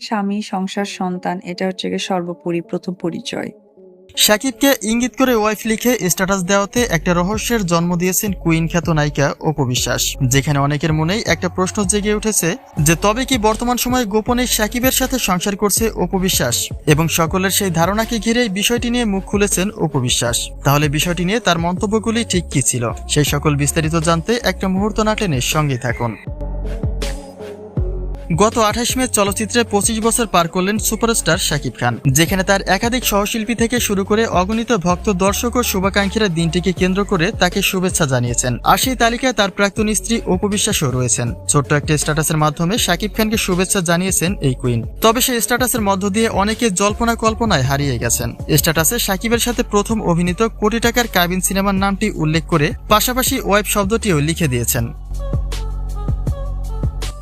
স্বামী, সংসার, সন্তান এটা হচ্ছে গিয়ে সর্বোপরি প্রথম পরিচয়। শাকিবকে ইঙ্গিত করে ওয়াইফ লিখে স্ট্যাটাস দেওয়াতে একটা রহস্যের জন্ম দিয়েছেন কুইন খ্যাত নায়িকা অপু বিশ্বাস। যেখানে অনেকের মনেই একটা প্রশ্ন জেগে উঠেছে যে তবে কি বর্তমান সময়ে গোপনে শাকিবের সাথে সংসার করছে অপু বিশ্বাস? এবং সকলের সেই ধারণাকে ঘিরেই বিষয়টি নিয়ে মুখ খুলেছেন অপু বিশ্বাস। তাহলে বিষয়টি নিয়ে তার মন্তব্যগুলি ঠিক কি ছিল? সেই সকল বিস্তারিত জানতে একটা মুহূর্ত না টেনে সঙ্গে থাকুন। গত আঠাশ মে চলচ্চিত্রে পঁচিশ বছর পার করলেন সুপারস্টার শাকিব খান, যেখানে তার একাধিক সহশিল্পী থেকে শুরু করে অগণিত ভক্ত, দর্শক ও শুভাকাঙ্ক্ষীরা দিনটিকে কেন্দ্র করে তাকে শুভেচ্ছা জানিয়েছেন। আর সেই তালিকায় তার প্রাক্তন স্ত্রী অপু বিশ্বাসও রয়েছেন। ছোট্ট একটি স্ট্যাটাসের মাধ্যমে শাকিব খানকে শুভেচ্ছা জানিয়েছেন এই কুইন তবে সেই স্ট্যাটাসের মধ্য দিয়ে অনেকে জল্পনা কল্পনায় হারিয়ে গেছেন। স্ট্যাটাসে শাকিবের সাথে প্রথম অভিনীত কোটি টাকার কাবিন সিনেমার নামটি উল্লেখ করে পাশাপাশি ওয়েব শব্দটিও লিখে দিয়েছেন।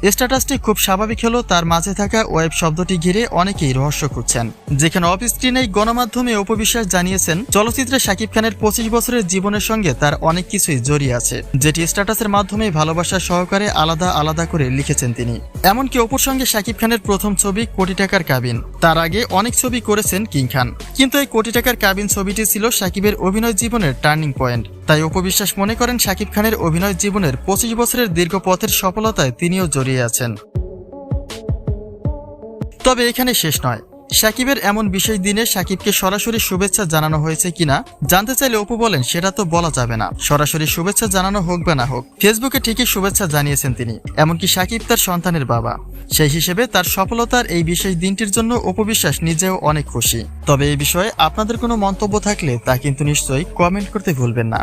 স্ট্যাটাসটি খুব স্বাভাবিক হলেও তার মাঝে থাকা ওয়েব শব্দটি ঘিরে অনেকেই রহস্য খুঁজছেন। যেখানে অফ স্ক্রিনেই গণমাধ্যমে উপবিশ্বাস জানিয়েছেন, চলচ্চিত্রে শাকিব খানের পঁচিশ বছরের জীবনের সঙ্গে তার অনেক কিছুই জড়িয়ে আছে, যেটি স্ট্যাটাসের মাধ্যমে ভালোবাসা সহকারে আলাদা আলাদা করে লিখেছেন তিনি। এমনকি অপুর সঙ্গে শাকিব খানের প্রথম ছবি কোটি টাকার কাবিন, তার আগে অনেক ছবি করেছেন কিং খান। কিন্তু এই কোটি টাকার কাবিন ছবিটি ছিল শাকিবের অভিনয় জীবনের টার্নিং পয়েন্ট। তাই উপবিশ্বাস মনে করেন শাকিব খানের অভিনয় জীবনের পঁচিশ বছরের দীর্ঘ পথের সফলতায় তিনিও জড়িয়ে আছেন। তবে এখানে শেষ নয়। সাকিবের এমন বিশেষ দিনে সাকিবকে সরাসরি শুভেচ্ছা জানানো হয়েছে কিনা, জানতে চাইলে অপু বলেন, সেটা তো বলা যাবে না। সরাসরি শুভেচ্ছা জানানো হোক বা না হোক, ফেসবুকে ঠিকই শুভেচ্ছা জানিয়েছেন তিনি, এমনকি সাকিব তার সন্তানের বাবা। সেই হিসেবে তার সফলতার এই বিশেষ দিনটির জন্য অপবিশ্বাস নিজেও অনেক খুশি। তবে এই বিষয়ে আপনাদের কোনো মন্তব্য থাকলে তা কিন্তু নিশ্চয়ই কমেন্ট করতে ভুলবেন না।